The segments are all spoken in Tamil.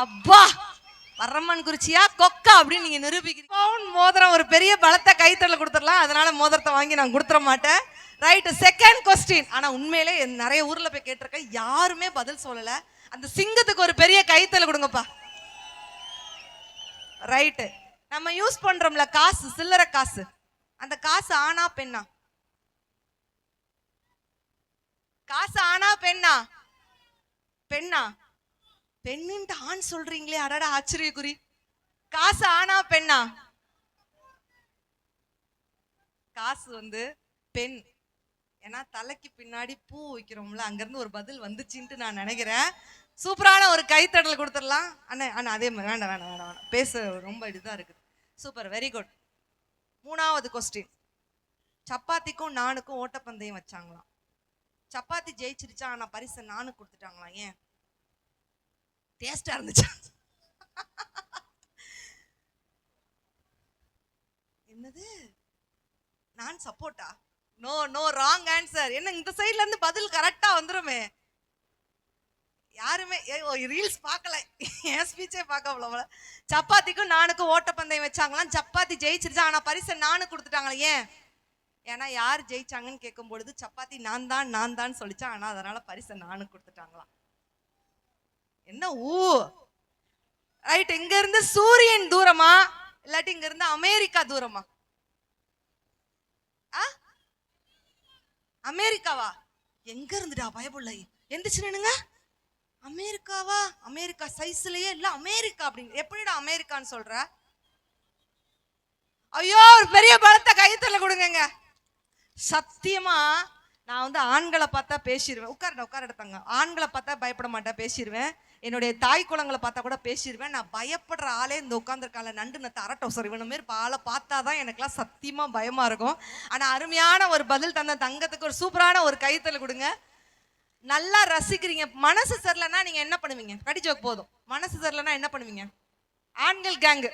அப்பா பரமன் குறிச்சியா கொக்கா அப்படின்னு நீங்க நிரூபிக்கிறீங்க. பவுன் மோதிரம் ஒரு பெரிய பலத்தை கைத்தறல கொடுத்துடலாம். அதனால மோதிரத்தை வாங்கி நான் கொடுத்துட மாட்டேன். ரைட் செகண்ட் கொஸ்டின் ஆனா உண்மையிலே நிறைய ஊர்ல போய் கேட்டிருக்கேன். யாருமே பதில் சொல்லல. அந்த சிங்கத்துக்கு ஒரு பெரிய கைத்தல கொடுங்கப்பா. ரைட்டு நம்ம யூஸ் பண்றோம்ல காசு சில்லறை காசு. அந்த காசு ஆனா பெண்ணா? காசு ஆனா பெண்ணா? பெண்ணா? பெண்ணுன்ட்டு ஆண் சொல்றீங்களே அடடா ஆச்சரியக்குறி. காசு ஆனா பெண்ணா? காசு வந்து பெண். ஏன்னா தலைக்கு பின்னாடி பூ வைக்கிறோம்ல அங்கேருந்து ஒரு பதில் வந்துச்சுன்ட்டு நான் நினைக்கிறேன். சூப்பரான ஒரு கைத்தடல் கொடுத்துடலாம். அண்ணே அண்ணா அதே மாதிரி வேண்டாம் வேண்டாம் வேண்டாம் வேண்டாம். பேச ரொம்ப இதுதான் இருக்குது. சூப்பர் வெரி குட் மூணாவது கொஸ்டின் சப்பாத்திக்கும் நானுக்கும் ஓட்டப்பந்தயம் வச்சாங்களாம். சப்பாத்தி ஜெயிச்சிருச்சா? ஆனால் பரிசை நானும் கொடுத்துட்டாங்களாம் ஏன்? டேஸ்ட்டாக இருந்துச்சு. என்னது? நான் சப்போர்ட்டா நோ நோ ராங் ஆன்சர் என்ன இந்த சைட்லேருந்து பதில் கரெக்டா வந்துருமே. யாருமே ரீல்ஸ் பார்க்கல. என் ஸ்பீச்சே பார்க்க அவ்வளோ சப்பாத்திக்கும் நானுக்கும் ஓட்டப்பந்தயம் வச்சாங்களாம். சப்பாத்தி ஜெயிச்சிருச்சா? ஆனால் பரிசை நானும் கொடுத்துட்டாங்களே ஏன்? ஏன்னா யார் ஜெயிச்சாங்கன்னு கேட்கும் பொழுது சப்பாத்தி நான் தான் நான் தான் சொல்லிச்சான். ஆனால் அதனால பரிசை நானும் கொடுத்துட்டாங்களாம். என்ன ஊ? ரைட் இங்க இருந்து சூரியன் தூரமா? இல்லாட்டி இங்க இருந்து அமெரிக்கா தூரமா? ஆ? அமெரிக்காவா? எங்க இருந்துடா பயபுள்ள? எந்திரிச்சு நின்னுங்க அமெரிக்காவா? அமெரிக்கா சைஸ்லயே இல்ல அமெரிக்கா அப்படின்னு எப்படிடா அமெரிக்கான்னு சொல்ற? ஐயோ ஒரு பெரிய பலத்தை கைத்தல கொடுங்க சத்தியமா நான் வந்து ஆண்களை பார்த்தா பேசிடுவேன் உட்காரடா உட்கார எடுத்தாங்க ஆண்களை பார்த்தா பயப்பட மாட்டேன் பேசிடுவேன் என்னுடைய தாய் குளங்களை பார்த்தா கூட பேசிடுவேன் நான் பயப்படுற ஆளே இந்த உட்காந்துருக்கால நண்டு நான் அரட்டம் சார் இவன மாரி ஆளை பார்த்தா தான் எனக்குலாம் சத்தியமாக பயமாக இருக்கும். ஆனால் அருமையான ஒரு பதில் தந்த தங்கத்துக்கு ஒரு சூப்பரான ஒரு கைத்தல் கொடுங்க. நல்லா ரசிக்கிறீங்க. மனசு சரியில்லைன்னா நீங்கள் என்ன பண்ணுவீங்க? கடிஜோக் போதும். மனசு சரியில்லைன்னா என்ன பண்ணுவீங்க? ஆண்கள் கேங்கு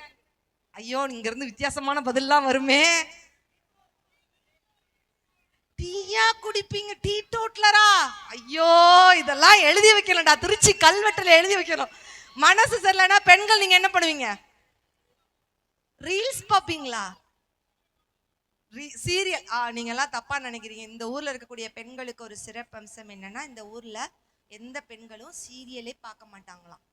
ஐயோ இங்கேருந்து வித்தியாசமான பதில்லாம் வருமே. டீயா குடிப்பீங்க டீ டோட்லரா ஐயோ இதெல்லாம் எழுதி வைக்கணும்டா திருச்சி கல்வெட்டில் எழுதி வைக்கணும். மனசு சரியில்லைன்னா பெண்கள் நீங்க என்ன பண்ணுவீங்க? ரீல்ஸ் பார்ப்பீங்களா? சீரியல் ஆ நீங்க எல்லாம் தப்பா நினைக்கிறீங்க. இந்த ஊர்ல இருக்கக்கூடிய பெண்களுக்கு ஒரு சிறப்பம்சம் என்னன்னா இந்த ஊர்ல எந்த பெண்களும் சீரியலே பார்க்க மாட்டாங்களாம்.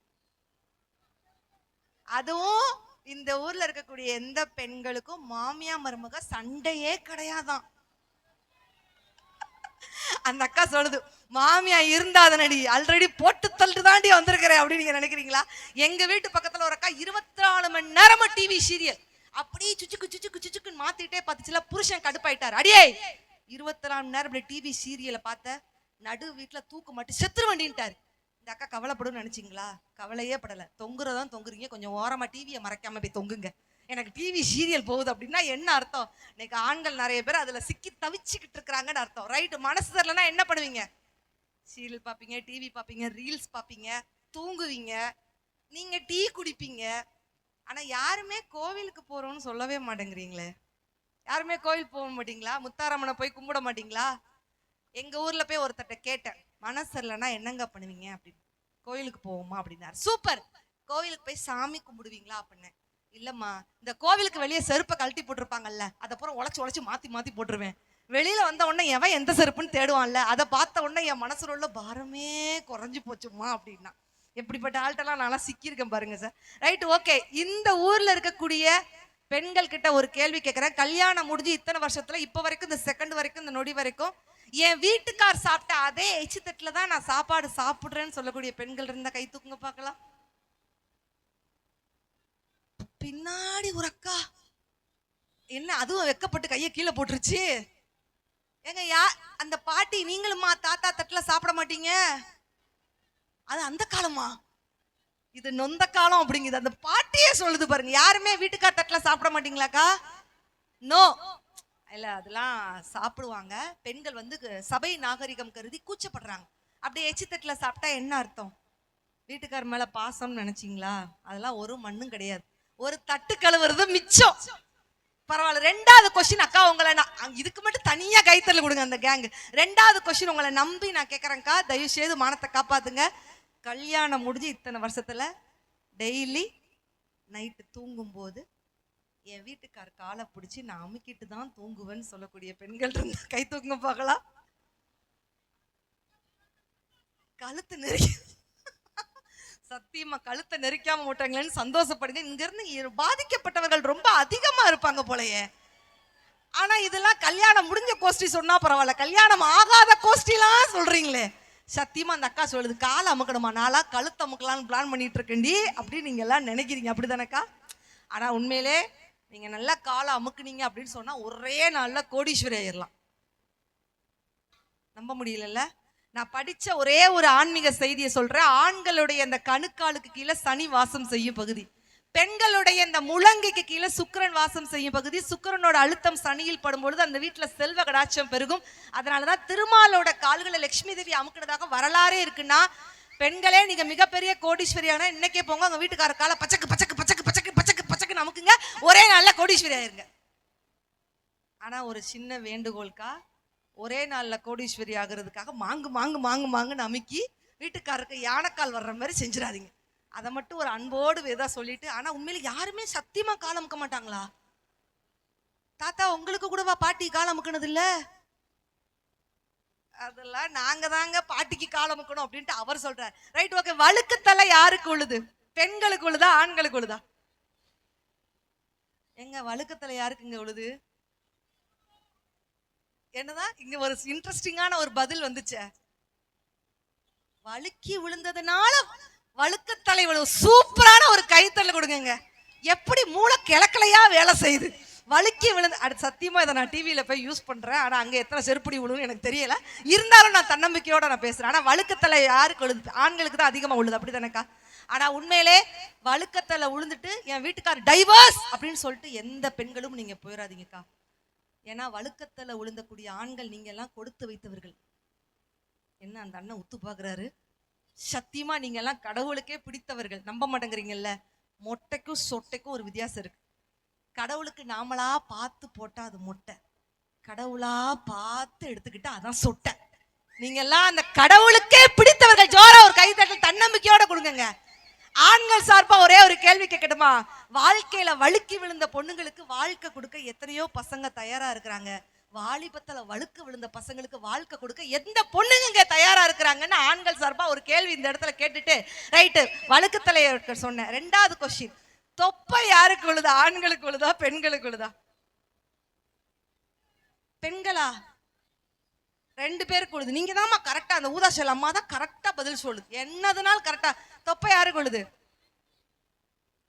அதுவும் இந்த ஊர்ல இருக்கக்கூடிய எந்த பெண்களுக்கும் மாமியா மருமக சண்டையே கிடையாதான் அந்த அக்கா சொல்லுது மாமியா இருந்தாதனடி ஆல்ரெடி போட்டு தள்ளிட்டு தாண்டி வந்திருக்கிறேன் அப்படின்னு நீங்க நினைக்கிறீங்களா? எங்க வீட்டு பக்கத்துல ஒரு அக்கா இருபத்தி நாலு மணி நேரமும் டிவி சீரியல் அப்படியே சுச்சுக்கு சுச்சுக்கு சுச்சுக்குன்னு மாத்திட்டே பார்த்துச்சுல புருஷன் கடுப்பாயிட்டார். அடியே! இருபத்தி நாலு மணி நேரம் டிவி சீரியலை பார்த்த நடு வீட்டுல தூக்கு மாட்டி செத்துரு வண்டின்ட்டாரு இந்த அக்கா கவலைப்படும்னு நினைச்சிங்களா? கவலையே படலை. தொங்குறதான் தொங்குறீங்க. கொஞ்சம் ஓரமா டிவியை மறைக்காம போய் தொங்குங்க. எனக்கு டிவி சீரியல் போகுது அப்படின்னா என்ன அர்த்தம்? இன்னைக்கு ஆண்கள் நிறைய பேர் அதில் சிக்கி தவிச்சுக்கிட்டு இருக்கிறாங்கன்னு அர்த்தம். ரைட்டு மனசு தரலன்னா என்ன பண்ணுவீங்க? சீரியல் பார்ப்பீங்க டிவி பார்ப்பீங்க ரீல்ஸ் பார்ப்பீங்க தூங்குவீங்க. நீங்கள் டீ குடிப்பீங்க. ஆனால் யாருமே கோவிலுக்கு போகிறோன்னு சொல்லவே மாட்டேங்கிறீங்களே. யாருமே கோவில் போக மாட்டீங்களா? முத்தாரம்மனை போய் கும்பிட மாட்டீங்களா? எங்கள் ஊரில் போய் ஒருத்தட்ட கேட்டேன். மனசு இல்லைன்னா என்னங்க பண்ணுவீங்க அப்படின்னு. கோயிலுக்கு போவோமா அப்படின்னாரு சூப்பர்! கோவிலுக்கு போய் சாமி கும்பிடுவீங்களா அப்படின்னேன் இல்லம்மா இந்த கோவிலுக்கு வெளியே செருப்பை கழட்டி போட்டிருப்பாங்கல்ல அதை உழைச்சி உழைச்சி மாத்தி மாத்தி போட்டுருவேன். வெளியில வந்த உடனே எவன் எந்த செருப்புன்னு தேடுவான்ல அதை பார்த்த உடனே என் மனசுல உள்ள பாரமே குறைஞ்சு போச்சுமா அப்படின்னா. எப்படிப்பட்ட ஆள்கிட்டலாம் நான்லாம் சிக்கியிருக்கேன் பாருங்க சார். ரைட் ஓகே இந்த ஊர்ல இருக்கக்கூடிய பெண்கள் கிட்ட ஒரு கேள்வி கேட்கறேன். கல்யாணம் முடிஞ்சு இத்தனை வருஷத்துல இப்போ வரைக்கும் இந்த செகண்ட் வரைக்கும் இந்த நொடி வரைக்கும் என் வீட்டுக்கார் சாப்பிட்ட அதே எச்சு தட்டுல தான் நான் சாப்பாடு சாப்பிடுறேன்னு சொல்லக்கூடிய பெண்கள் இருந்தா கை தூக்குங்க பார்க்கலாம். பின்னாடி ஒரு அக்கா. என்ன அதுவும் வெக்கப்பட்டு கையை கீழே போட்டுருச்சு? ஏங்க யா அந்த பாட்டி நீங்களும்மா தாத்தா தட்டில் சாப்பிட மாட்டீங்க? அது அந்த காலமா? இது நொந்த காலம் அப்படிங்குது. அந்த பாட்டியே சொல்லுது பாருங்க. யாருமே வீட்டுக்கார் தட்டில் சாப்பிட மாட்டீங்களாக்கா? நோ. இல்லை அதெல்லாம் சாப்பிடுவாங்க. பெண்கள் வந்து சபை நாகரிகம் கருதி கூச்சப்படுறாங்க. அப்படியே எச்சி தட்டில் சாப்பிட்டா என்ன அர்த்தம்? வீட்டுக்கார் மேலே பாசம்னு நினச்சிங்களா? அதெல்லாம் ஒரு மண்ணும் கிடையாது. ஒரு தட்டு கழுவுறது மிச்சம். பரவாயில்ல. ரெண்டாவது கொஸ்டின் அக்கா உங்களை நான் இதுக்கு மட்டும் தனியா கைத்தறல கொடுங்க அந்த கேங் ரெண்டாவது கொஸ்டின் உங்களை நம்பி நான் கேட்கறேன்க்கா தயவு செய்து மானத்தை காப்பாத்துங்க. கல்யாணம் முடிஞ்சு இத்தனை வருஷத்துல டெய்லி நைட்டு தூங்கும்போது என் வீட்டுக்கார் காலை பிடிச்சி நான் அமுக்கிட்டு தான் தூங்குவேன்னு சொல்லக்கூடிய பெண்கள் இருந்தா கை தூங்க பார்க்கலாம். கழுத்து நெருக்கி சத்தியமா கழுத்தை நெரிக்காம விட்டாங்களேன்னு சந்தோஷப்படுங்க. இங்க இருந்து பாதிக்கப்பட்டவர்கள் ரொம்ப அதிகமா இருப்பாங்க போலயே. ஆனா இதெல்லாம் கல்யாணம் முடிஞ்ச கோஷ்டி சொன்னா பரவாயில்ல. கல்யாணம் ஆகாத கோஷ்டிலாம் சொல்றீங்களே. சத்தியமா அந்த அக்கா சொல்லுது காலை அமுக்கணுமா? நாளா கழுத்து அமுக்கலாம்னு பிளான் பண்ணிட்டு இருக்கேன்டி அப்படின்னு நீங்க எல்லாம் நினைக்கிறீங்க. அப்படிதானக்கா? ஆனா உண்மையிலே நீங்க நல்லா காலை அமுக்குனீங்க அப்படின்னு சொன்னா ஒரே நாள்ல கோடீஸ்வரி ஆயிடலாம் நம்ப முடியலல்ல? நான் படிச்ச ஒரே ஒரு ஆன்மீக செய்தியை சொல்றேன். ஆண்களுடைய அந்த கணுக்காலுக்கு கீழே சனி வாசம் செய்யும் பகுதி. பெண்களுடைய இந்த முழங்கைக்கு கீழே சுக்கிரன் வாசம் செய்யும் பகுதி. சுக்கிரனோட அழுத்தம் சனியில் படும்பொழுது அந்த வீட்டில் செல்வ கடாட்சம் பெருகும். அதனாலதான் திருமாலோட கால்களை லட்சுமி தேவி அமுக்கினதாக வரலாறே இருக்குன்னா பெண்களே நீங்க மிகப்பெரிய கோடீஸ்வரியான இன்னைக்கே போங்க உங்க வீட்டுக்கார கால பச்சக்கு பச்சக்கு பச்சக்கு பச்சக்கு பச்சக்கு பச்சக்கு நமக்குங்க ஒரே நாள்ல கோடீஸ்வரி ஆயிருங்க ஆனா ஒரு சின்ன வேண்டுகோள்கா ஒரே நாளில் கோடீஸ்வரி ஆகுறதுக்காக மாங்கு மாங்கு மாங்கு மாங்குன்னு அமுக்கி வீட்டுக்காரருக்கு யானைக்கால் வர்ற மாதிரி செஞ்சிடாதீங்க. அதை மட்டும் ஒரு அன்போடு வேதா சொல்லிட்டு ஆனால் உண்மையில யாருமே சத்தியமாக கால் அமுக்க மாட்டாங்களா? தாத்தா உங்களுக்கு கூடவா பாட்டி கால் அமுக்கினது இல்லை? அதெல்லாம் நாங்க தாங்க பாட்டிக்கு கால் அமுக்கணும் அப்படின்ட்டு அவர் சொல்றார். ரைட் ஓகே வழுக்குத்தலை யாருக்கு உழுது? பெண்களுக்கு உழுதா ஆண்களுக்கு உழுதா? எங்க வழுக்குத்தலை யாருக்கு இங்க உழுது? என்னதான் இங்க ஒரு இன்ட்ரெஸ்டிங்கான ஒரு பதில் வந்துச்சே. வழுக்கி விழுந்ததுனால வழுக்கத்தலை விழு சூப்பரான ஒரு கைத்தல கொடுங்க எப்படி மூளை கிழக்கலையா வேலை செய்யுது. வழுக்கி விழுந்து அது சத்தியமா இதை நான் டிவியில போய் யூஸ் பண்றேன். ஆனா அங்க எத்தனை செருப்படி விழுன்னு எனக்கு தெரியல. இருந்தாலும் நான் தன்னம்பிக்கையோட நான் பேசுறேன். ஆனா வழுக்கத்தலை யாருக்கு விழுது ஆண்களுக்கு தான் அதிகமா விழுது அப்படிதானக்கா? ஆனா உண்மையிலே வழுக்கத்தலை விழுந்துட்டு என் வீட்டுக்கார் டைவர்ஸ் அப்படின்னு சொல்லிட்டு எந்த பெண்களும் நீங்க போயிடாதீங்கக்கா ஏன்னா வழுக்கத்தில் விழுந்தக்கூடிய ஆண்கள் நீங்கள் எல்லாம் கொடுத்து வைத்தவர்கள். என்ன அந்த அண்ணன் உத்து பார்க்குறாரு சத்தியமாக நீங்கள் எல்லாம் கடவுளுக்கே பிடித்தவர்கள். நம்ப மாட்டேங்கிறீங்கல்ல? மொட்டைக்கும் சொட்டைக்கும் ஒரு வித்தியாசம் இருக்கு. கடவுளுக்கு நாமளா பார்த்து போட்டால் அது மொட்டை. கடவுளா பார்த்து எடுத்துக்கிட்டா அதான் சொட்டை. நீங்க எல்லாம் அந்த கடவுளுக்கே பிடித்தவர்கள். ஜோரா ஒரு கைத்தட்டல் தன்னம்பிக்கையோட கொடுங்கங்க. ஆண்கள் சார்பா ஒரே ஒரு கேள்வி கேட்கட்டுமா? வாழ்க்கையில வழுக்கி விழுந்த பொண்ணுங்களுக்கு வாழ்க்கை கொடுக்க எத்தனையோ பசங்க தயாரா இருக்கிறாங்க. வாலிபத்துல வழுக்கு விழுந்த பசங்களுக்கு வாழ்க்கை கொடுக்க எந்த பொண்ணுங்க தயாரா இருக்கிறாங்கன்னு ஆண்கள் சார்பா ஒரு கேள்வி இந்த இடத்துல கேட்டுட்டு ரைட்டு வழுக்கு தலைய சொன்னேன் ரெண்டாவது கொஸ்டின் தொப்பை யாருக்கு விழுதா ஆண்களுக்கு விழுதா பெண்களுக்கு விழுதா பெண்களா? ரெண்டு பேருக்கு கொழுது. நீங்க தான்மா கரெக்டா அந்த ஊதாசல் அம்மா தான் கரெக்டா பதில் சொல்லுது. என்னதுனால கரெக்டா தொப்பை யாரு கொழுது?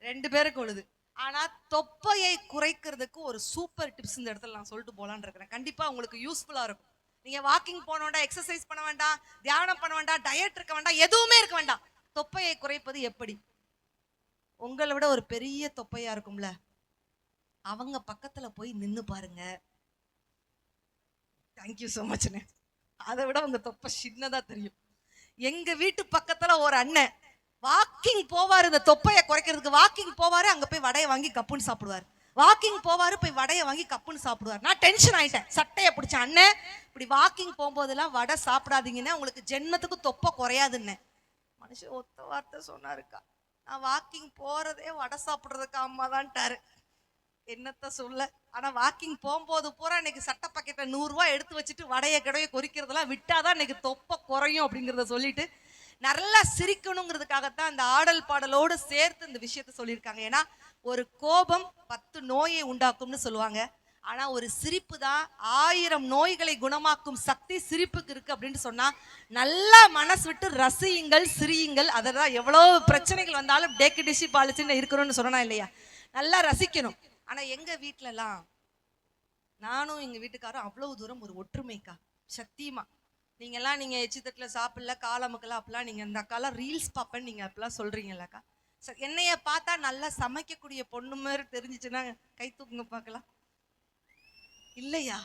ரெண்டு பேருக்கு கொழுது. ஆனா தொப்பையை குறைக்கிறதுக்கு ஒரு சூப்பர் டிப்ஸ் இந்த இடத்துல நான் சொல்லிட்டு போலான்னு இருக்கிறேன். கண்டிப்பா உங்களுக்கு யூஸ்ஃபுல்லா இருக்கும். நீங்க வாக்கிங் போன வேண்டாம் எக்ஸசைஸ் பண்ண வேண்டாம் தியானம் பண்ண வேண்டாம் டயட் இருக்க வேண்டாம் எதுவுமே இருக்க வேண்டாம். தொப்பையை குறைப்பது எப்படி? உங்களை விட ஒரு பெரிய தொப்பையா இருக்கும்ல. அவங்க பக்கத்துல போய் நின்னு பாருங்க. தேங்க்யூ ஸோ மச்ண்ணே அதை விட உங்க தொப்பை சின்னதா தெரியும். எங்க வீட்டு பக்கத்துல ஒரு அண்ணன் வாக்கிங் போவாரு இந்த தொப்பையை குறைக்கிறதுக்கு. வாக்கிங் போவாரு அங்க போய் வடையை வாங்கி கப்புன்னு சாப்பிடுவாரு. வாக்கிங் போவாரு போய் வடையை வாங்கி கப்புன்னு சாப்பிடுவார். நான் டென்ஷன் ஆயிட்டேன். சட்டையை பிடிச்ச அண்ணன் இப்படி வாக்கிங் போகும்போதெல்லாம் வடை சாப்பிடாதீங்கன்னா உங்களுக்கு ஜென்மத்துக்கு தொப்பை குறையாதுன்னு. மனுஷன் ஒத்த வார்த்தை சொன்னாருக்கா. நான் வாக்கிங் போறதே வடை சாப்பிட்றதுக்கு அம்மா தான்ட்டாரு என்னத்த சொல்ல? ஆனா வாக்கிங் போகும்போது பூரா இன்னைக்கு சட்ட பாக்கெட்ல நூறுரூவா எடுத்து வச்சுட்டு வடைய கிடைய விட்டால் விட்டாதான் இன்னைக்கு தொப்பை குறையும் அப்படிங்கிறத சொல்லிட்டு நல்லா சிரிக்கணுங்கிறதுக்காகத்தான் அந்த ஆடல் பாடலோடு சேர்த்து இந்த விஷயத்த சொல்லியிருக்காங்க. ஏன்னா ஒரு கோபம் பத்து நோயை உண்டாக்கும்னு சொல்லுவாங்க. ஆனா ஒரு சிரிப்பு தான் ஆயிரம் நோய்களை குணமாக்கும் சக்தி சிரிப்புக்கு இருக்கு அப்படின்னு சொன்னா நல்லா மனசு விட்டு ரசியுங்கள் சிரியுங்கள். அததான் எவ்வளோ பிரச்சனைகள் வந்தாலும் டேக்கு டிஷி பாலிச்சின்னு இருக்கணும்னு சொன்னா இல்லையா? நல்லா ரசிக்கணும். ஆனால் எங்கள் வீட்டிலலாம் நானும் எங்கள் வீட்டுக்காரும் அவ்வளோ தூரம் ஒரு ஒற்றுமைக்கா சத்தியமா. நீங்கள்லாம் நீங்கள் எச்சித்தட்டில் சாப்பிடல காலமுக்கெல்லாம் அப்பெல்லாம் நீங்கள் இந்த அக்காலாம் ரீல்ஸ் பார்ப்பேன்னு நீங்கள் அப்பெல்லாம் சொல்றீங்கல்லக்கா. ச என்னைய பார்த்தா நல்லா சமைக்கக்கூடிய பொண்ணு மாதிரி தெரிஞ்சிச்சுன்னா கை தூக்குங்க பார்க்கலாம். இல்லையா?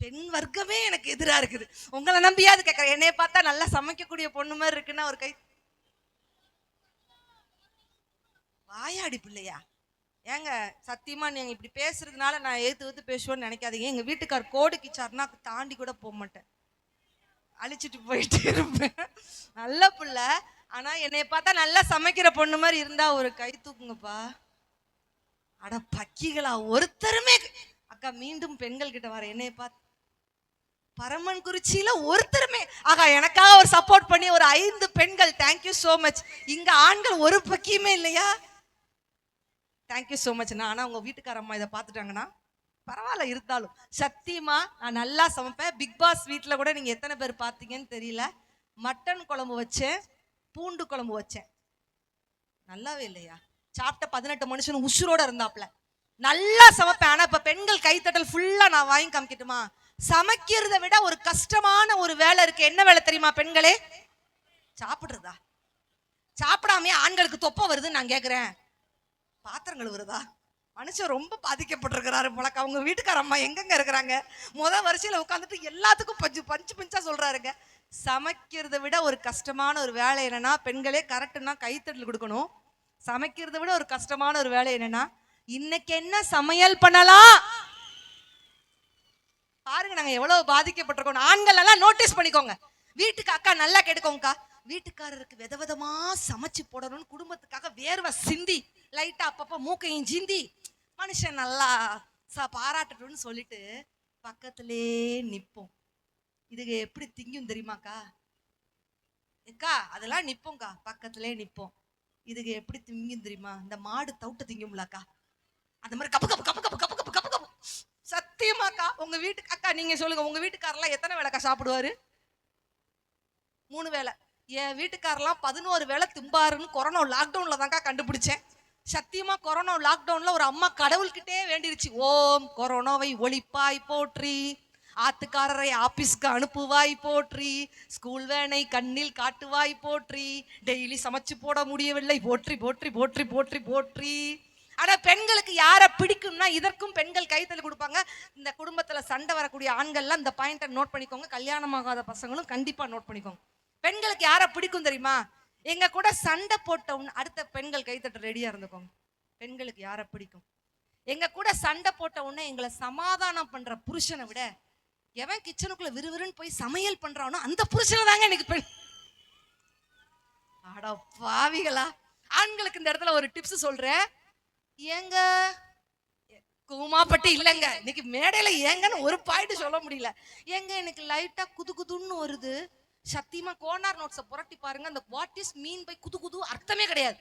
பெண் வர்க்கமே எனக்கு எதிராக இருக்குது. உங்களை நம்பியாவது கேட்குறேன். என்னைய பார்த்தா நல்லா சமைக்கக்கூடிய பொண்ணு மாதிரி இருக்குன்னா ஒரு கை வாயாடி பிள்ளையா? ஏங்க சத்தியமாக நீங்க இப்படி பேசுறதுனால நான் ஏத்து ஏத்து பேசுவேன்னு நினைக்காதீங்க. எங்கள் வீட்டுக்கார் கோடு கிச்சாருன்னா தாண்டி கூட போக மாட்டேன். அழிச்சிட்டு போயிட்டே இருப்பேன். நல்ல பிள்ள. ஆனால் என்னை பார்த்தா நல்லா சமைக்கிற பொண்ணு மாதிரி இருந்தால் ஒரு கை தூக்குங்கப்பா. அட பக்கிகளா ஒருத்தருமே அக்கா மீண்டும் பெண்கள் கிட்ட வர என்னைய பார்த்து பரமன் குறிச்சியில ஒருத்தருமே. ஆகா எனக்காக ஒரு சப்போர்ட் பண்ணி ஒரு ஐந்து பெண்கள். தேங்க்யூ சோ மச் இங்க ஆண்கள் ஒரு பக்கியுமே இல்லையா? தேங்க்யூ ஸோ மச் நான் உங்கள் உங்க வீட்டுக்கார அம்மா இதை பார்த்துட்டாங்கன்னா பரவாயில்ல இருந்தாலும். சத்தியமா நான் நல்லா சமைப்பேன். பிக் பாஸ் வீட்டில் கூட நீங்கள் எத்தனை பேர் பார்த்தீங்கன்னு தெரியல. மட்டன் குழம்பு வச்சேன். பூண்டு குழம்பு வச்சேன். நல்லாவே இல்லையா? சாப்பிட்ட பதினெட்டு மனுஷன் உசுரோட இருந்தாப்ல. நல்லா சமைப்பேன். ஆனால் இப்போ பெண்கள் கைத்தட்டல் ஃபுல்லாக நான் வாங்கி காமிக்கட்டுமா? சமைக்கிறத விட ஒரு கஷ்டமான ஒரு வேலை இருக்கு. என்ன வேலை தெரியுமா பெண்களே? சாப்பிட்றதா? சாப்பிடாமே ஆண்களுக்கு தொப்பை வருதுன்னு நான் கேட்குறேன் பாத்திரம் கழுவுறதா? மனுஷன் ரொம்ப பாதிக்கப்பட்டிருக்கிறாரு போலக்க. அவங்க வீட்டுக்கார அம்மா எங்கெங்க இருக்கிறாங்க? முத வரிசையில் உட்காந்துட்டு எல்லாத்துக்கும் பஞ்சு பஞ்சு பஞ்சா சொல்றாருங்க. சமைக்கிறத விட ஒரு கஷ்டமான ஒரு வேலை என்னன்னா பெண்களே கரெக்டுனா கைத்தட்டல் கொடுக்கணும். சமைக்கிறத விட ஒரு கஷ்டமான ஒரு வேலை என்னன்னா இன்னைக்கு என்ன சமையல் பண்ணலாம்? பாருங்க நாங்க எவ்வளவு பாதிக்கப்பட்டிருக்கோம். ஆண்கள் எல்லாம் நோட்டீஸ் பண்ணிக்கோங்க. வீட்டுக்கு அக்கா நல்லா கேட்டுக்கோங்கக்கா. வீட்டுக்காரருக்கு விதவிதமா சமைச்சு போடணும்னு குடும்பத்துக்காக வேர்வை சிந்தி லைட்டாக அப்பப்போ மூக்கையும் ஜிந்தி மனுஷன் நல்லா ச பாராட்டட்டும்னு சொல்லிட்டு பக்கத்திலே நிற்போம் இதுக்கு எப்படி திங்கும் தெரியுமாக்கா? ஏக்கா அதெல்லாம் நிற்போங்க்கா பக்கத்திலே நிற்போம் இதுக்கு எப்படி திங்கும் தெரியுமா? இந்த மாடு தவிட்டு திங்கும்லக்கா. அந்த மாதிரி கப்பு கப்பு கப்பு கப்பு கப்பு கப்பு கப்பு கப்பு. சத்தியமாக்கா உங்க வீட்டுக்கு அக்கா நீங்க சொல்லுங்க உங்க வீட்டுக்காரெல்லாம் எத்தனை வேலைக்கா சாப்பிடுவாரு? மூணு வேளை என் வீட்டுக்காரெல்லாம் பதினோரு வேளை திம்பாருன்னு கொரோனா லாக்டவுன்ல தான்க்கா கண்டுபிடிச்சேன். சத்தியமா கொரோனா லாக்டவுன்ல ஒரு அம்மா கடவுள்கிட்டே வேண்டிருச்சு. ஓம் கொரோனாவை ஒழிப்பாய் போற்றி. ஆத்துக்காரரை ஆபீஸ்க்கு அனுப்புவாய் போற்றி. ஸ்கூல் வேனை கண்ணில் காட்டுவாய் போற்றி. டெய்லி சமைச்சு போட முடியவில்லை. போற்றி போற்றி போற்றி போற்றி போற்றி. ஆனா பெண்களுக்கு யாரை பிடிக்கும்னா இதற்கும் பெண்கள் கைத்தல் கொடுப்பாங்க. இந்த குடும்பத்துல சண்டை வரக்கூடிய ஆண்கள்லாம் இந்த பாயிண்ட்டை நோட் பண்ணிக்கோங்க. கல்யாணமாகாத பசங்களும் கண்டிப்பா நோட் பண்ணிக்கோங்க. பெண்களுக்கு யாரை பிடிக்கும் தெரியுமா? எங்க கூட சண்டை போட்டவன் அடுத்த பெண்கள் கைத்தட்ட ரெடியா இருந்துக்கோங்க. பெண்களுக்கு யாரை பிடிக்கும்? எங்க கூட சண்டை போட்ட உடனே எங்களை சமாதானம் பண்ற புருஷனை விட எவன் கிச்சனுக்குள்ள விறுவிறுன்னு போய் சமையல் பண்றானோ அந்த புருஷனை தாங்க எனக்கு பெண். அட பாவிகளா. ஆண்களுக்கு இந்த இடத்துல ஒரு டிப்ஸ் சொல்றேன். ஏங்க? கூமாப்பட்டி இல்லைங்க. இன்னைக்கு மேடையில ஏங்கன்னு ஒரு பாயிண்ட் சொல்ல முடியல. ஏங்க எனக்கு லைட்டா குது குதுன்னு வருது. சத்தியமா கோனார் நோட்ஸை புரட்டி பாருங்க. அந்த வாட் இஸ் மீன் பை குது குது அர்த்தமே கிடையாது.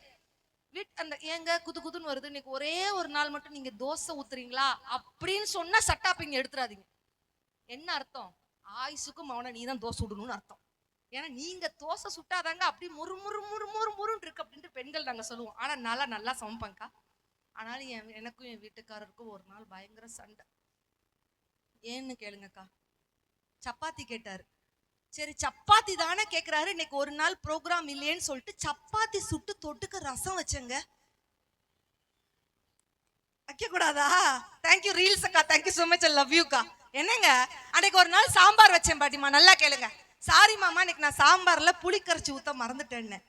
விட் அந்த ஏங்க குது குதுன்னு வருது? இன்னைக்கு ஒரே ஒரு நாள் மட்டும் நீங்க தோசை ஊத்துறீங்களா? அப்படின்னு சொன்னா சட்டாப்பிங்க எடுத்துறாதீங்க. என்ன அர்த்தம்? ஆயுசுக்கும் அவனை நீ தான் தோசை விடணும்னு அர்த்தம். ஏன்னா நீங்க தோசை சுட்டாதாங்க அப்படி முறு முறு முறு முறு முறுன்னு இருக்கு அப்படின்ட்டு பெண்கள் நாங்க சொல்லுவோம். ஆனா நல்லா நல்லா சமைப்பாங்கக்கா ஆனாலும் என் எனக்கும் என் வீட்டுக்காரருக்கும் ஒரு நாள் பயங்கர சண்டை. ஏன்னு கேளுங்கக்கா. சப்பாத்தி கேட்டாரு. சரி சப்பாத்தி தானே கேட்குறாரு இன்னைக்கு ஒரு நாள் ப்ரோக்ராம் இல்லையேன்னு சொல்லிட்டு சப்பாத்தி சுட்டு தொட்டுக்க ரசம் வச்சேங்க. வைக்கக்கூடாதா? தேங்க்யூ ரீல்ஸ் அக்கா. Thank you so much I love யூக்கா என்னங்க? அன்னைக்கு ஒரு நாள் சாம்பார் வச்சேன் பாட்டிமா நல்லா கேளுங்க. சாரி மாமா இன்னைக்கு நான் சாம்பாரில் புளி கரைச்சி ஊத்த மறந்துட்டேன்னு.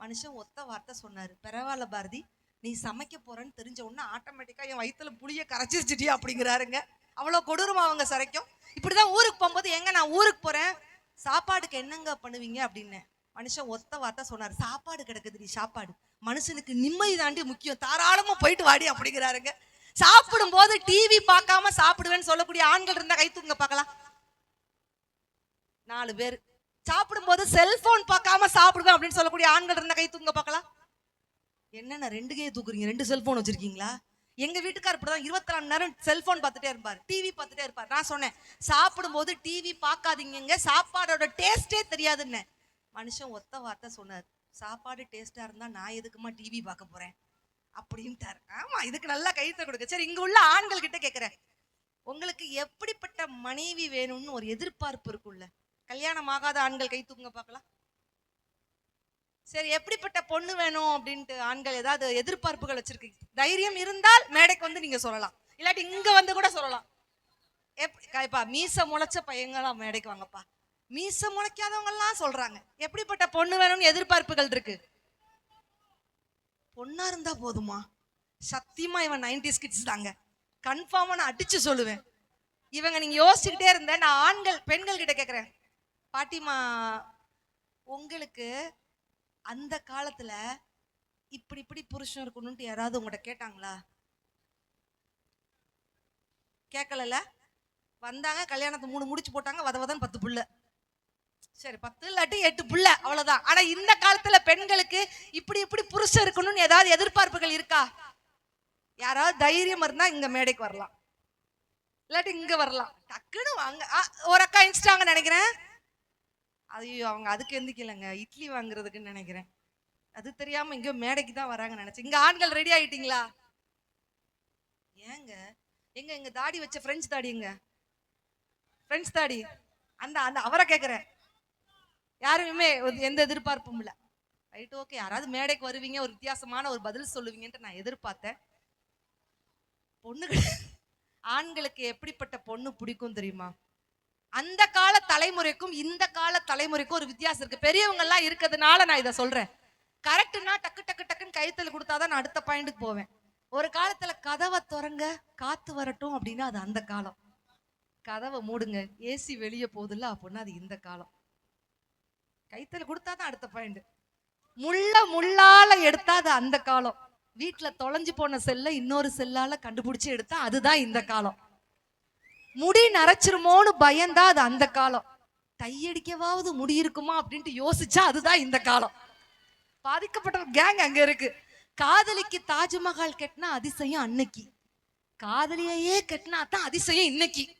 மனுஷன் ஒத்த வார்த்தை சொன்னார். பரவாயில்ல பாரதி நீ சமைக்க போறேன்னு தெரிஞ்ச உடனே ஆட்டோமேட்டிக்காக என் வயிற்றுல புளியை கரைச்சி வச்சிட்டியா? அப்படிங்கிறாருங்க. அவ்வளோ கொடூரமாக அவங்க சரைக்கும். இப்படிதான் ஊருக்கு போகும்போது எங்க நான் ஊருக்கு போறேன்? சாப்பாடுக்கு என்னங்க பண்ணுவீங்க அப்படின்னு மனுஷன் ஒத்த வார்த்தை சொன்னார். சாப்பாடு கிடக்குது நீ சாப்பாடு. மனுஷனுக்கு நிம்மதி தாண்டி முக்கியம். தாராளமா போயிட்டு வாடி அப்படிங்கிறாருங்க. சாப்பிடும் போது டிவி பார்க்காம சாப்பிடுவேன்னு சொல்லக்கூடிய ஆண்கள் இருந்தா கை தூங்க பார்க்கலாம். நாலு பேர். சாப்பிடும்போது செல்போன் பார்க்காம சாப்பிடுவேன் அப்படின்னு சொல்லக்கூடிய ஆண்கள் இருந்தா கை தூங்க பார்க்கலாம். என்னென்ன ரெண்டு கே தூக்குறீங்க? ரெண்டு செல்போன் வச்சிருக்கீங்களா? எங்க வீட்டுக்கார் இப்படிதான் இருபத்தி நாலு நேரம் செல்போன் பார்த்துட்டே இருப்பார் டிவி பார்த்துட்டே இருப்பார். நான் சொன்னேன் சாப்பிடும்போது டிவி பார்க்காதீங்க சாப்பாடோட டேஸ்டே தெரியாதுன்னு. மனுஷன் ஒத்த வார்த்தை சொன்னார் சாப்பாடு டேஸ்டா இருந்தா நான் எதுக்குமா டிவி பார்க்க போறேன்? அப்படின்ட்டாரு. ஆமா இதுக்கு நல்லா கைத்த கொடுக்க சரி இங்க உள்ள ஆண்கள் கிட்ட கேட்கிறேன் உங்களுக்கு எப்படிப்பட்ட மனைவி வேணும்னு ஒரு எதிர்பார்ப்பு இருக்குல்ல கல்யாணம் ஆகாத ஆண்கள் கை தூக்குங்க பார்க்கலாம். சரி எப்படிப்பட்ட பொண்ணு வேணும் அப்படின்ட்டு ஆண்கள் ஏதாவது எதிர்பார்ப்புகள் வச்சிருக்கீங்க தைரியம் இருந்தால் மேடைக்கு வந்து நீங்க சொல்லலாம். இல்லாட்டி இங்க வந்து கூட சொல்லலாம். எப்பா மீச முளைச்ச பையங்களாம் மேடைக்கு வாங்கப்பா. மீச முளைக்காதவங்க எல்லாம் சொல்றாங்க. எப்படிப்பட்ட பொண்ணு வேணும்னு எதிர்பார்ப்புகள் இருக்கு? பொண்ணா இருந்தா போதுமா? சத்தியமா இவன் நைன்டி கிட்ஸ் தாங்க. கன்ஃபார்மா நான் அடிச்சு சொல்லுவேன். இவங்க நீங்க யோசிச்சுக்கிட்டே இருந்தேன். நான் ஆண்கள் பெண்கள் கிட்ட கேக்குறேன். பாட்டிமா உங்களுக்கு அந்த காலத்துல இப்படி இப்படி புருஷன் இருக்கணும்ட்டு யாராவது உங்கள்கிட்ட கேட்டாங்களா? கேட்கலல்ல வந்தாங்க கல்யாணத்தை மூணு முடிச்சு போட்டாங்க வத வதன் பத்து புள்ள. சரி பத்து இல்லாட்டி எட்டு புள்ள அவ்வளவுதான். ஆனா இந்த காலத்துல பெண்களுக்கு இப்படி இப்படி புருஷன் இருக்கணும்னு ஏதாவது எதிர்பார்ப்புகள் இருக்கா? யாராவது தைரியம் இருந்தா இங்க மேடைக்கு வரலாம். இல்லாட்டி இங்க வரலாம். டக்குன்னு வாங்க. ஒரு அக்கா இன்ஸ்டாங்க நினைக்கிறேன். ஐயோ அவங்க அதுக்கு எந்திக்கலைங்க இட்லி வாங்குறதுக்குன்னு நினைக்கிறேன். அது தெரியாம இங்க மேடைக்கு தான் வராங்க நினைச்சேன். இங்க ஆண்கள் ரெடி ஆயிட்டீங்களா? ஏங்க எங்க எங்க தாடி வச்ச பிரெஞ்சு தாடி எங்க? பிரெஞ்சு தாடி. அந்த அந்த அவரை கேட்குறேன் யாருமே எந்த எதிர்பார்ப்பும் இல்ல. ரைட் ஓகே யாராவது மேடைக்கு வருவீங்க ஒரு வித்தியாசமான ஒரு பதில் சொல்லுவீங்கன்ட்டு நான் எதிர்பார்த்தேன். பொண்ணுகள் ஆண்களுக்கு எப்படிப்பட்ட பொண்ணு பிடிக்கும் தெரியுமா? அந்த கால தலைமுறைக்கும் இந்த கால தலைமுறைக்கும் ஒரு வித்தியாசம் இருக்கு. பெரியவங்க எல்லாம் இருக்கிறதுனால நான் இதை சொல்றேன். கரெக்ட்னா டக்கு டக்கு டக்குன்னு கைத்தல் கொடுத்தாதான் நான் அடுத்த பாயிண்ட்டுக்கு போவேன். ஒரு காலத்துல கதவை திறங்க காத்து வரட்டும் அப்படின்னா அது அந்த காலம். கதவை மூடுங்க. ஏசி வெளியே போகுதுல்ல அப்படின்னா அது இந்த காலம். கைத்தல் கொடுத்தாதான் அடுத்த பாயிண்ட் முள்ள முள்ளால எடுத்தா அது அந்த காலம். வீட்டுல தொலைஞ்சு போன செல்ல இன்னொரு செல்லால கண்டுபிடிச்சு எடுத்தா அதுதான் இந்த காலம். முடி நரைச்சிருமோன்னு பயந்தா அது அந்த காலம். கையடிக்கவாவது முடி இருக்குமா அப்படின்ட்டு யோசிச்சா அதுதான் இந்த காலம். பாதிக்கப்பட்ட கேங் அங்க இருக்கு. காதலிக்கு தாஜ்மஹால் கட்டினா அதிசயம் அன்னைக்கு. காதலியையே கட்டினா தான் அதிசயம் இன்னைக்கு.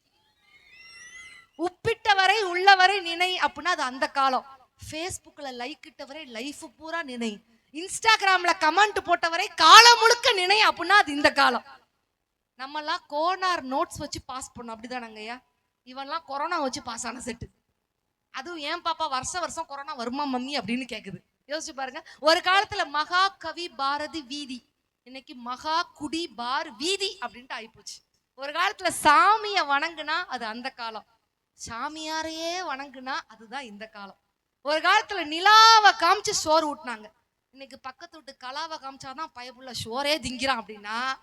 உப்பிட்ட வரை உள்ளவரை நினை அப்படின்னா அது அந்த காலம். ஃபேஸ்புக்கில் லைக் இட்டவரை லைஃப் பூரா நினை. இன்ஸ்டாகிராமில் கமெண்ட் போட்டவரை காலம் முழுக்க நினை அப்படின்னா அது இந்த காலம். நம்மலாம் கோனார் நோட்ஸ் வச்சு பாஸ் பண்ணோம். அப்படிதானங்கய்யா இவன்லாம் கொரோனா வச்சு பாஸ் ஆன செட்டு அதுவும் ஏன் பாப்பா வருஷ வருஷம் கொரோனா வருமா மம்மி அப்படின்னு கேக்குது. யோசிச்சு பாருங்க. ஒரு காலத்துல மகா கவி பாரதி வீதி. இன்னைக்கு மகா குடி பார் வீதி அப்படின்ட்டு ஆயிப்போச்சு. ஒரு காலத்துல சாமிய வணங்குனா அது அந்த காலம். சாமியாரையே வணங்குனா அதுதான் இந்த காலம். ஒரு காலத்துல நிலாவை காமிச்சு சோறு ஊட்டினாங்க. இன்னைக்கு பக்கத்து வீட்டு கலாவை காமிச்சாதான் பயப்புள்ள சோறே திங்கிறான் அப்படின்னா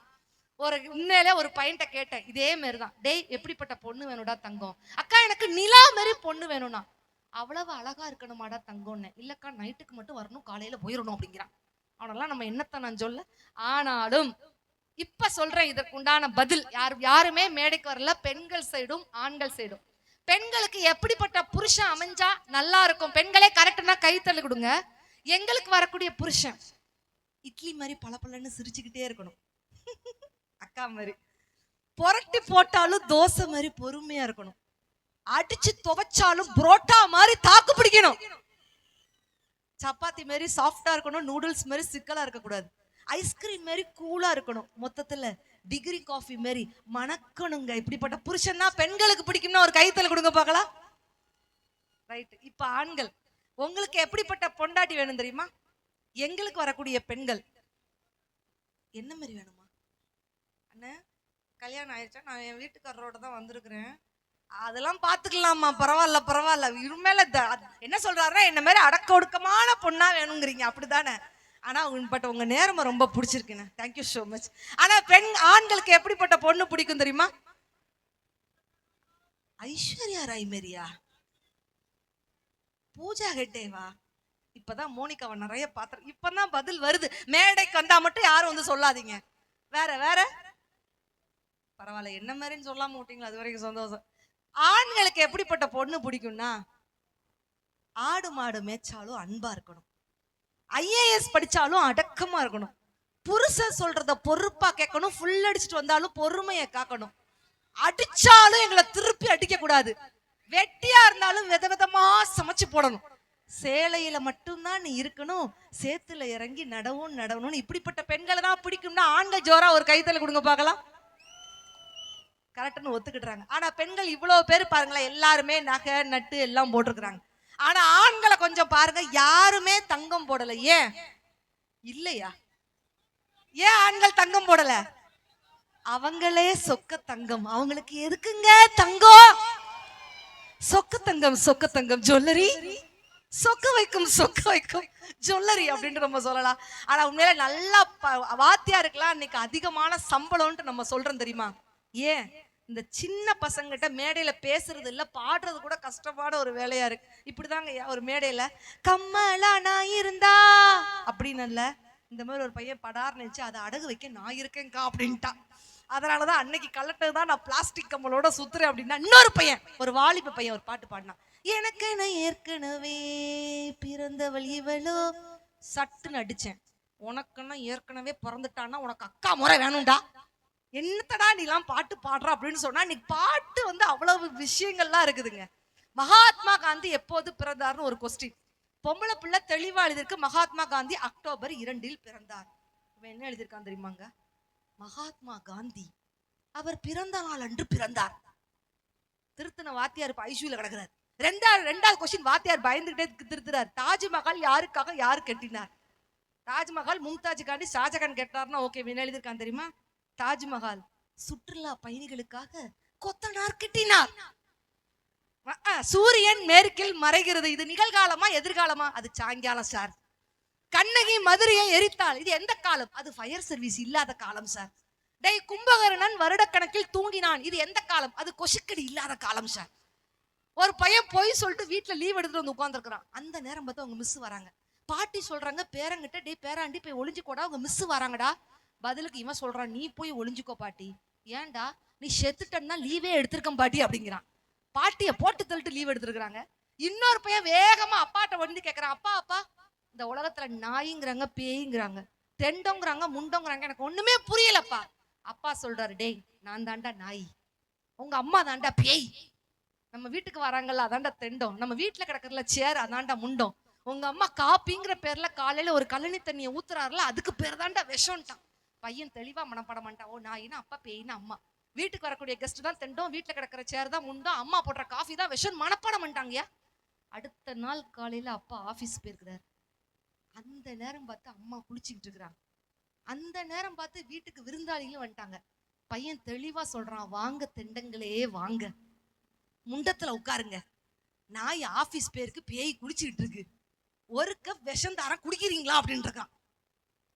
ஒரு உண்மையிலே ஒரு பையன்கிட்ட கேட்டேன் இதே மாதிரி தான் டேய் எப்படிப்பட்ட பொண்ணு வேணும்டா தங்கம்? அக்கா எனக்கு நிலா மாதிரி பொண்ணு வேணும்னா. அவ்வளவு அழகா இருக்கணுமாடா தங்கம்னு. இல்லக்கா நைட்டுக்கு மட்டும் வரணும் காலையில போயிடணும் அப்படிங்கிறான். அவனெல்லாம் நம்ம என்னத்தை நான் சொல்ல? ஆனாலும் இப்ப சொல்றேன் இதற்குண்டான பதில் யார் யாருமே மேடைக்கு வரல. பெண்கள் சைடும் ஆண்கள் சைடும். பெண்களுக்கு எப்படிப்பட்ட புருஷன் அமைஞ்சா நல்லா இருக்கும்? பெண்களே கரெக்டுனா கை தள்ளி கொடுங்க. எங்களுக்கு வரக்கூடிய புருஷன் இட்லி மாதிரி பளபளன்னு சிரிச்சுக்கிட்டே இருக்கணும். அக்கா மாதிரி. புரட்டி போட்டாலும் தோசை மாதிரி பொறுமையா இருக்கணும். அடிச்சு துவைச்சாலும் புரோட்டா மாதிரி தாக்கு பிடிக்கணும். சப்பாத்தி மாதிரி சாஃப்டா இருக்கணும் நூடுல்ஸ் மாதிரி சிக்கலா இருக்கக்கூடாது. ஐஸ்கிரீம் மாதிரி கூலா இருக்கணும். மொத்தத்துல டிகிரி காஃபி மாதிரி மணக்கணுங்க. இப்படிப்பட்ட புருஷன்னா பெண்களுக்கு பிடிக்கும்னா ஒரு கைத்தல கொடுங்க பார்க்கலாம். ரைட் இப்ப ஆண்கள் உங்களுக்கு எப்படிப்பட்ட பொண்டாட்டி வேணும் தெரியுமா? எங்களுக்கு வரக்கூடிய பெண்கள். என்ன மாதிரி வேணும்? அண்ணே கல்யாணம் ஆயிடுச்சா நான் என் வீட்டுக்காரரோட தான் வந்திருக்கிறேன். அதெல்லாம் பார்த்துக்கலாமா பரவாயில்ல பரவாயில்ல. இனிமேல த- என்ன சொல்றாருன்னா என்ன மாதிரி அடக்க ஒடுக்கமான பொண்ணா வேணுங்கிறீங்க. அப்படிதானே. ஆனா பட் உங்க நேரமா ரொம்ப பிடிச்சிருக்குண்ணே. தேங்க்யூ ஸோ மச் ஆனா பெண் ஆண்களுக்கு எப்படிப்பட்ட பொண்ணு பிடிக்கும் தெரியுமா? ஐஸ்வர்யா ராய்மேரியா பூஜா ஹெட்டேவா? இப்பதான் மோனிகாவை நிறைய பாத்திரம் இப்பதான் பதில் வருது. மேடைக்கு வந்தா மட்டும் யாரும் வந்து சொல்லாதீங்க. வேற வேற? பரவாயில்ல என்ன மாதிரின்னு சொல்லாம விட்டீங்களா அது வரைக்கும் சந்தோஷம். ஆண்களுக்கு எப்படிப்பட்ட பொண்ணு பிடிக்கும்னா ஆடு மாடு மேய்ச்சாலும் அன்பா இருக்கணும். ஐஏஎஸ் படிச்சாலும் அடக்கமா இருக்கணும். புருஷன் சொல்றத பொறுப்பா கேட்கணும். ஃபுல் அடிச்சுட்டு வந்தாலும் பொறுமையை காக்கணும். அடிச்சாலும் எங்களை திருப்பி அடிக்க கூடாது வெட்டியா இருந்தாலும் வித விதமா சமைச்சு போடணும். சேலையில மட்டும்தான் நீ இருக்கணும். சேத்துல இறங்கி நடவும் நடவணும்னு இப்படிப்பட்ட பெண்களை தான் பிடிக்கும்னா ஆண்கள் ஜோரா ஒரு கைத்தல கொடுங்க பார்க்கலாம். கரெக்டுன்னு ஒத்துக்கிட்டுறாங்க. ஆனால் பெண்கள் இவ்வளோ பேர் பாருங்களேன் எல்லாருமே நகை நட்டு எல்லாம் போட்டிருக்கிறாங்க. ஆனா ஆண்களை கொஞ்சம் பாருங்க யாருமே தங்கம் போடலை. ஏன்? இல்லையா? ஏன் ஆண்கள் தங்கம் போடலை? அவங்களே சொக்க தங்கம். அவங்களுக்கு எதுக்குங்க தங்கம்? சொக்க தங்கம் சொக்க தங்கம். ஜுவல்லரி? சொக்க வைக்கும் சொக்க வைக்கும். ஜுவல்லரி அப்படின்னு நம்ம சொல்லலாம். ஆனா உண்மையில நல்லா வாத்தியா இருக்கலாம் இன்னைக்கு அதிகமான சம்பளம்ன்ட்டு நம்ம சொல்றோம் தெரியுமா? ஏன்? இந்த சின்ன பசங்கிட்ட மேடையில் பேசுறது இல்லை பாடுறது கூட கஷ்டமான ஒரு வேலையா இருக்கு. இப்படிதாங்க ஒரு மேடையில கம்மலா நான் இருந்தா? அப்படின்னு இந்த மாதிரி ஒரு பையன் படார் நினைச்சு அதை அடகு வைக்க நான் இருக்கேன்க்கா அப்படின்ட்டான் அதனாலதான் அன்னைக்கு கலட்டது தான் நான் பிளாஸ்டிக் கம்மலோட சுத்துறேன் அப்படின்னா இன்னொரு பையன் ஒரு வாலிப பையன் ஒரு பாட்டு பாடினான் எனக்கு நான் ஏற்கனவே பிறந்தவள் இவளோ? சட்டுன்னு அடிச்சேன். உனக்குன்னா ஏற்கனவே பிறந்துட்டான்னா உனக்கு அக்கா முறை வேணும்டா. என்னத்தடா நீலாம் பாட்டு பாடுற அப்படின்னு சொன்னா நீ பாட்டு வந்து அவ்வளவு விஷயங்கள்லாம் இருக்குதுங்க. மகாத்மா காந்தி எப்போது பிறந்தார்னு ஒரு கொஸ்டின் பொம்பளை பிள்ளை தெளிவா எழுதியிருக்கு. மகாத்மா காந்தி அக்டோபர் இரண்டில் பிறந்தார். இவன் என்ன எழுதியிருக்கான் தெரியுமாங்க? மகாத்மா காந்தி. அவர் பிறந்த நாள் அன்று பிறந்தார். திருத்தின வாத்தியார் இப்ப ஐசியூல கிடக்குறாரு. ரெண்டாவது ரெண்டாவது கொஸ்டின் வாத்தியார் பயந்துகிட்டே திருத்துறார். தாஜ்மஹால் யாருக்காக யாரு கட்டினார்? தாஜ்மஹால் மும்தாஜுக்காண்டி ஷாஜகான் கேட்டார்னா ஓகே என்ன எழுதியிருக்கான் தெரியுமா? தாஜ்மஹால் சுற்றுலா பயணிகளுக்காக கொத்தனார் கட்டினார். சூரியன் மேற்கில் மறைகிறது. இது நிகழ்காலமா எதிர்காலமா? அது சாயங்காலம் சார். கண்ணகி மதுரையை எரித்தாள். இது எந்த காலம்? அது ஃபயர் சர்வீஸ் இல்லாத காலம் சார். டேய் கும்பகர்ணன் வருடக்கணக்கில் தூங்கினான். இது எந்த காலம்? அது கொசுக்கடி இல்லாத காலம் சார். ஒரு பையன் போய் சொல்லிட்டு வீட்டில் லீவ் எடுத்துட்டு வந்து உட்காந்துருக்குறான் அந்த நேரம் பார்த்து அவங்க மிஸ் வராங்க. பாட்டி சொல்றாங்க பேரங்கிட்ட டே பேராண்டி போய் ஒளிஞ்சு கூட அவங்க மிஸ் வராங்கடா. பதிலுக்கு இவன் சொல்றான் நீ போய் ஒளிஞ்சுக்கோ பாட்டி. ஏன்டா? நீ செத்துட்டன்னா லீவே எடுத்திருக்கேன் பாட்டி அப்படிங்கிறான். பாட்டியை போட்டு தள்ளிட்டு லீவ் எடுத்திருக்கிறாங்க. இன்னொரு பையன் வேகமா அப்பாட்ட வந்து கேட்கறான் அப்பா அப்பா. இந்த உலகத்துல நாய்ங்கிறாங்க பேய்ங்கிறாங்க தெண்டோங்கிறாங்க முண்டோங்கிறாங்க எனக்கு ஒண்ணுமே புரியலப்பா. அப்பா சொல்றாரு டேய் நான் தாண்டா நாய். உங்க அம்மா தாண்டா பேய். நம்ம வீட்டுக்கு வராங்கல்ல அதாண்டா தெண்டம். நம்ம வீட்டுல கிடக்குறதுல சேர் அதாண்டா முண்டம். உங்க அம்மா காப்பிங்கிற பேர்ல காலையில ஒரு கழனி தண்ணியை ஊத்துறாருல அதுக்கு பேர் தாண்டா விஷம்ட்டான். பையன் தெளிவா மனப்பட மாட்டான் ஓ நாயினா அப்பா பேயினா அம்மா? வீட்டுக்கு வரக்கூடிய கெஸ்ட் தான் தெண்டும் வீட்டில் கிடக்குற சேர் தான் முண்டம் அம்மா போடுற காஃபி தான் விஷம் மனப்பாடம் பண்ணிட்டாங்கயா? அடுத்த நாள் காலையில அப்பா ஆஃபீஸ் போயிருக்கிறார். அந்த நேரம் பார்த்து அம்மா குளிச்சுக்கிட்டு இருக்கிறாங்க. அந்த நேரம் பார்த்து வீட்டுக்கு விருந்தாளிகளும் வந்துட்டாங்க. பையன் தெளிவா சொல்றான் வாங்க தெண்டங்களே வாங்க. முண்டத்துல உட்காருங்க. நாய் ஆஃபீஸ் பேருக்கு பேய் குளிச்சுக்கிட்டு இருக்கு. ஒரு கப் விஷம் குடிக்கிறீங்களா? அப்படின்னு இருக்கான்.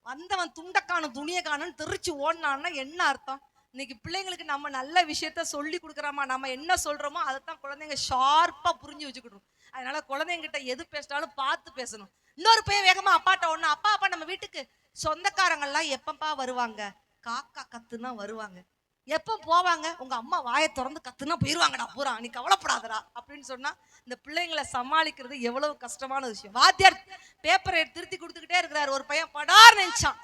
வந்தவன் துண்டக்கானும் துணியை காணும் தெரிச்சு ஓடினான்னா என்ன அர்த்தம்? இன்னைக்கு பிள்ளைங்களுக்கு நம்ம நல்ல விஷயத்த சொல்லி கொடுக்குறோமா நம்ம என்ன சொல்றோமோ தான் குழந்தைங்க ஷார்ப்பாக புரிஞ்சு வச்சுக்கிட்டோம் அதனால குழந்தைங்கிட்ட எது பேசினாலும் பார்த்து பேசணும். இன்னொரு பையன் வேகமா அப்பாட்ட ஒன்று அப்பா அப்பா நம்ம வீட்டுக்கு. சொந்தக்காரங்கள்லாம் எப்பப்பா வருவாங்க? காக்கா கத்துனா வருவாங்க. எப்போ போவாங்க? உங்க அம்மா வாயை திறந்து கத்துனா போயிடுவாங்கடா பூரா. நீ கவலைப்படாதடா அப்படின்னு சொன்னா இந்த பிள்ளைங்களை சமாளிக்கிறது எவ்வளவு கஷ்டமான விஷயம். வாத்தியார் பேப்பரை திருத்தி கொடுத்துக்கிட்டே இருக்கிறார். ஒரு பையன் படார் நினைச்சான்.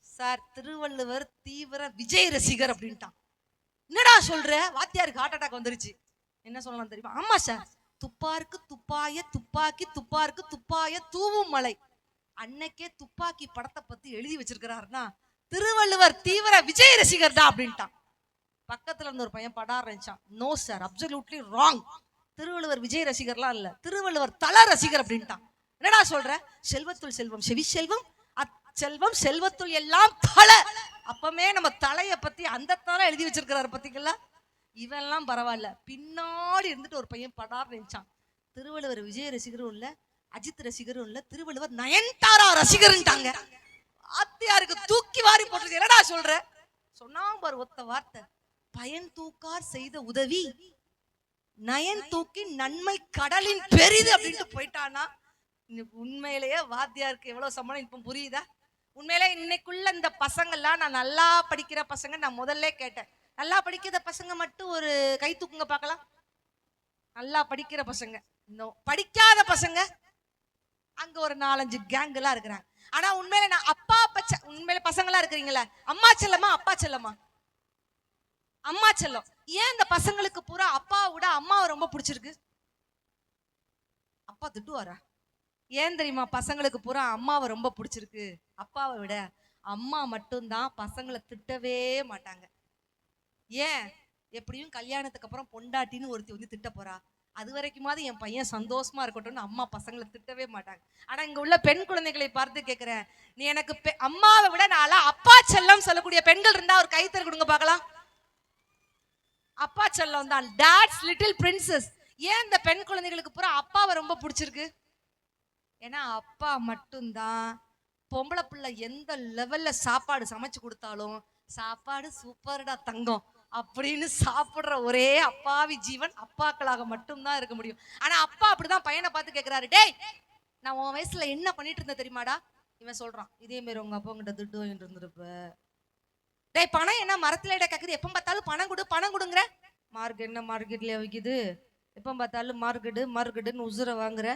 சார் திருவள்ளுவர் தீவிர விஜய் ரசிகர் அப்படின்ட்டான். என்னடா சொல்ற? வாத்தியாருக்கு ஹார்ட் அட்டாக் வந்துருச்சு. என்ன சொல்லலாம் தெரியுமா? ஆமா சார் துப்பாருக்கு துப்பாய துப்பாக்கி துப்பாருக்கு துப்பாய தூவும் மலை. அன்னைக்கே துப்பாக்கி படத்தை பத்தி எழுதி வச்சிருக்கிறாருன்னா திருவள்ளுவர் தீவிர விஜய் ரசிகர் தான் அப்படின்ட்டான். பக்கத்துல இருந்து ஒரு பையன் படார் ஆரம்பிச்சான் no sir absolutely wrong Thiruvalluvar Vijay ரசிகர்லாம் இல்ல. திருவள்ளுவர் தல ரசிகர் அப்படின்ட்டான். என்னடா சொல்ற? செல்வத்துள் செல்வம் செவி செல்வம் அச்செல்வம் செல்வத்துள் எல்லாம் தலை. அப்பமே நம்ம தலைய பத்தி அந்த தலை எழுதி வச்சிருக்கிறாரு பாத்தீங்களா? இவெல்லாம் பரவாயில்ல. பின்னாடி இருந்துட்டு ஒரு பையன் படார் நினைச்சான் திருவள்ளுவர் விஜய் ரசிகரும் இல்ல அஜித் ரசிகரும் இல்ல திருவள்ளுவர் நயன்தாரா ரசிகர்ன்ட்டாங்க. ஆத்தியாருக்கு தூக்கி வாரி போட்டு என்னடா சொல்ற? சொன்னாம் பாரு ஒத்த வார்த்தை. பயன் தூக்கார் செய்த உதவி நயன் தூக்கி நன்மை கடலின் பெரிது அப்படின்ட்டு போயிட்டானா? உண்மையிலேயே வாத்தியாருக்கு எவ்வளவு சம்பளம் இப்ப புரியுதா? உண்மையிலே இன்னைக்குள்ள இந்த பசங்கள்லாம் நான் நல்லா படிக்கிற பசங்க நான் முதல்ல கேட்டேன். நல்லா படிக்கிற பசங்க மட்டும் ஒரு கை தூக்குங்க பார்க்கலாம். நல்லா படிக்கிற பசங்க. இன்னும் படிக்காத பசங்க அங்க ஒரு நாலஞ்சு கேங்கெல்லாம் இருக்கிறாங்க. ஆனா உண்மையில நான் அப்பா பச்ச உண்மையில பசங்களா இருக்கிறீங்களா? அம்மா செல்லமா அப்பா செல்லமா? அம்மா செல்லம். ஏன் இந்த பசங்களுக்கு பூரா அப்பாவை விட அம்மாவை ரொம்ப பிடிச்சிருக்கு? அப்பா திட்டுவாரா? ஏன் தெரியுமா? பசங்களுக்கு பூரா அம்மாவை ரொம்ப பிடிச்சிருக்கு. அப்பாவை விட அம்மா மட்டும்தான் பசங்களை திட்டவே மாட்டாங்க. ஏன்? எப்படியும் கல்யாணத்துக்கு அப்புறம் பொண்டாட்டின்னு ஒருத்தி வந்து திட்ட போறா. அது வரைக்குமாவது என் பையன் சந்தோஷமா இருக்கட்டும்னு அம்மா பசங்களை திட்டவே மாட்டாங்க. ஆனா இங்க உள்ள பெண் குழந்தைகளை பார்த்து கேட்கிறேன் நீ எனக்கு பெ- அம்மாவை விட நாளா அப்பா செல்லம் சொல்லக்கூடிய பெண்கள் இருந்தா ஒரு கைத்தறி கொடுங்க பார்க்கலாம். அப்பா செல்லம் தான். டாட்ஸ் லிட்டில் பிரின்சஸ் ஏன் இந்த பெண் குழந்தைகளுக்கு பூரா அப்பாவை ரொம்ப பிடிச்சிருக்கு? ஏன்னா அப்பா மட்டும்தான் பொம்பளை பிள்ளை எந்த லெவல்ல சாப்பாடு சமைச்சு கொடுத்தாலும் சாப்பாடு சூப்பர்டா தங்கம். அப்படின்னு சாப்பிட்ற ஒரே அப்பாவி ஜீவன் அப்பாக்களாக மட்டும்தான் இருக்க முடியும். ஆனா அப்பா அப்படிதான் பையனை பார்த்து கேட்கிறாரு டேய் நான் உன் வயசுல என்ன பண்ணிட்டு இருந்த தெரியுமாடா? இவன் சொல்றான். இதே மாதிரி உங்க அப்பா கிட்ட திட்டு வாங்கிட்டு இருந்திருப்ப டேய் பணம் என்ன? மரத்துல இட கேக்குது. எப்ப பார்த்தாலும் பணம் கொடு பணம் கொடுங்குற. மார்க் என்ன மார்க்கெட்லயே விற்கிது எப்ப பார்த்தாலும் மார்க்கெட்டு மார்க்கெட்டுன்னு உசுர வாங்குற.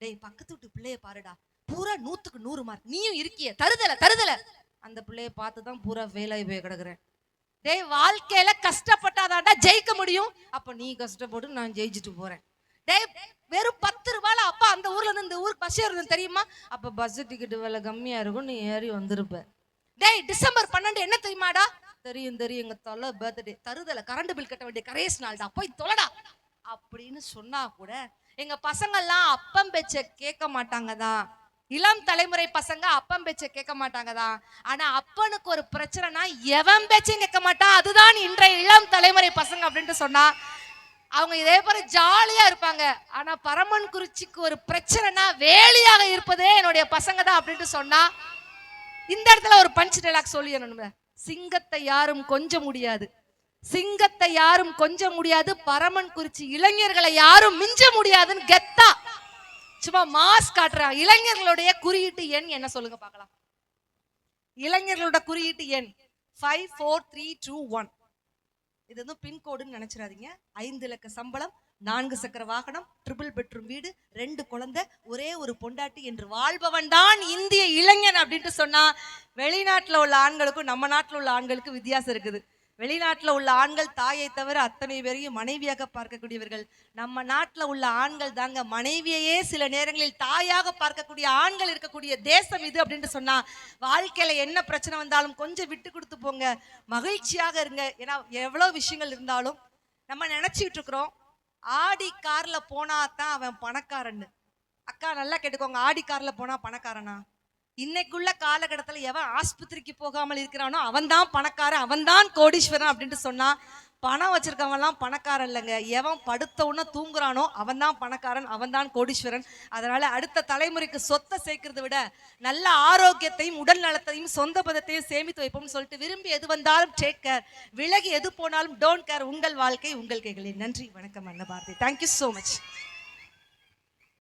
டேய் பக்கத்து வீட்டு பிள்ளைய பாருடா. பூரா நூத்துக்கு நூறு மார்க். நீயும் இருக்கிய. தருதல தருதல. அந்த பிள்ளைய பார்த்து தான் பூரா ஃபெயில் ஆகி போய் கிடக்குறேன். டேய் வாழ்க்கையில கஷ்டப்பட்டாதாடா ஜெயிக்க முடியும். அப்ப நீ கஷ்டப்பட்டு நான் ஜெயிச்சுட்டு போறேன். டேய் வெறும் பத்து ரூபாயில அப்பா அந்த ஊர்ல இருந்து இந்த ஊருக்கு பஸ் ஏறுதுன்னு தெரியுமா? அப்ப பஸ் டிக்கெட் விலை கம்மியா இருக்கும் நீ ஏறி வந்திருப்ப. டேய் டிசம்பர் பன்னெண்டு என்ன தெரியுமாடா? தெரியும் தெரியும் எங்க தொலை பர்த்டே தருதல கரண்ட் பில் கட்ட வேண்டிய கரேஸ் நாள்டா. போய் தொலைடா. அப்படின்னு சொன்னா கூட எங்க பசங்கள்லாம் அப்பம் பேச்ச கேட்க மாட்டாங்க தான் இளம் தலைமுறை பசங்க அப்பம் பேச்ச கேட்க மாட்டாங்க தான் ஆனா அப்பனுக்கு ஒரு பிரச்சனைனா எவன் பேச்சையும் கேட்க மாட்டான் அதுதான் இன்றைய இளம் தலைமுறை பசங்க அப்படின்ட்டு சொன்னா அவங்க இதே போல ஜாலியா இருப்பாங்க. ஆனா பரமன் குறிச்சிக்கு ஒரு பிரச்சனைனா வேலியாக இருப்பதே என்னுடைய பசங்க தான் அப்படின்ட்டு சொன்னா இந்த இடத்துல ஒரு பஞ்ச் டைலாக் சொல்லி சிங்கத்தை யாரும் கொஞ்ச முடியாது. சிங்கத்தை யாரும் கொஞ்ச முடியாது. பரமன் குறிச்சி இளைஞர்களை யாரும் மிஞ்ச முடியாதுன்னு கெத் சும்மா மாஸ் காட்டுறான் இளைஞர்களுடைய குறியீட்டு எண் என்ன சொல்லுங்க பார்க்கலாம். இளைஞர்களோட குறியீட்டு எண் five four three two one இது வந்து பின்கோடுன்னு நினைச்சிடாதீங்க. ஐந்து இலக்க சம்பளம் நான்கு சக்கர வாகனம் ட்ரிபிள் பெட்ரூம் வீடு ரெண்டு குழந்தை ஒரே ஒரு பொண்டாட்டி என்று வாழ்பவன் தான் இந்திய இளைஞன் அப்படின்ட்டு சொன்னா வெளிநாட்டில் உள்ள ஆண்களுக்கும் நம்ம நாட்டில் உள்ள ஆண்களுக்கும் வித்தியாசம் இருக்குது. வெளிநாட்டில் உள்ள ஆண்கள் தாயை தவிர அத்தனை பேரையும் மனைவியாக பார்க்கக்கூடியவர்கள். நம்ம நாட்டில் உள்ள ஆண்கள் தாங்க மனைவியையே சில நேரங்களில் தாயாக பார்க்கக்கூடிய ஆண்கள் இருக்கக்கூடிய தேசம் இது அப்படின்ட்டு சொன்னால் வாழ்க்கையில் என்ன பிரச்சனை வந்தாலும் கொஞ்சம் விட்டு கொடுத்து போங்க. மகிழ்ச்சியாக இருங்க. ஏன்னா எவ்வளோ விஷயங்கள் இருந்தாலும் நம்ம நினச்சிக்கிட்டு இருக்கிறோம் ஆடி காரில் போனா தான் அவன் பணக்காரன்னு. அக்கா நல்லா கேட்டுக்கோங்க ஆடி காரில் போனால் பணக்காரனா? இன்னைக்குள்ள காலகட்டத்துல எவன் ஆஸ்பத்திரிக்கு போகாமல் இருக்கிறானோ அவன்தான் பணக்காரன் அவன்தான் கோடீஸ்வரன் அப்படின்ட்டு சொன்னா பணம் வச்சிருக்கவன்லாம் பணக்காரன் இல்லைங்க. எவன் படுத்த உடனே தூங்குறானோ அவன்தான் பணக்காரன் அவன்தான் கோடீஸ்வரன். அதனால அடுத்த தலைமுறைக்கு சொத்தை சேர்க்கறத விட நல்ல ஆரோக்கியத்தையும் உடல் நலத்தையும் சொந்த பதத்தையும் சேமித்து வைப்போம்னு சொல்லிட்டு விரும்பி எது வந்தாலும் டேக் கேர் விலகி எது போனாலும் டோன்ட் கேர் உங்கள் வாழ்க்கை உங்கள் கைகளில். நன்றி வணக்கம் அண்ண பாரதி தேங்க்யூ ஸோ மச்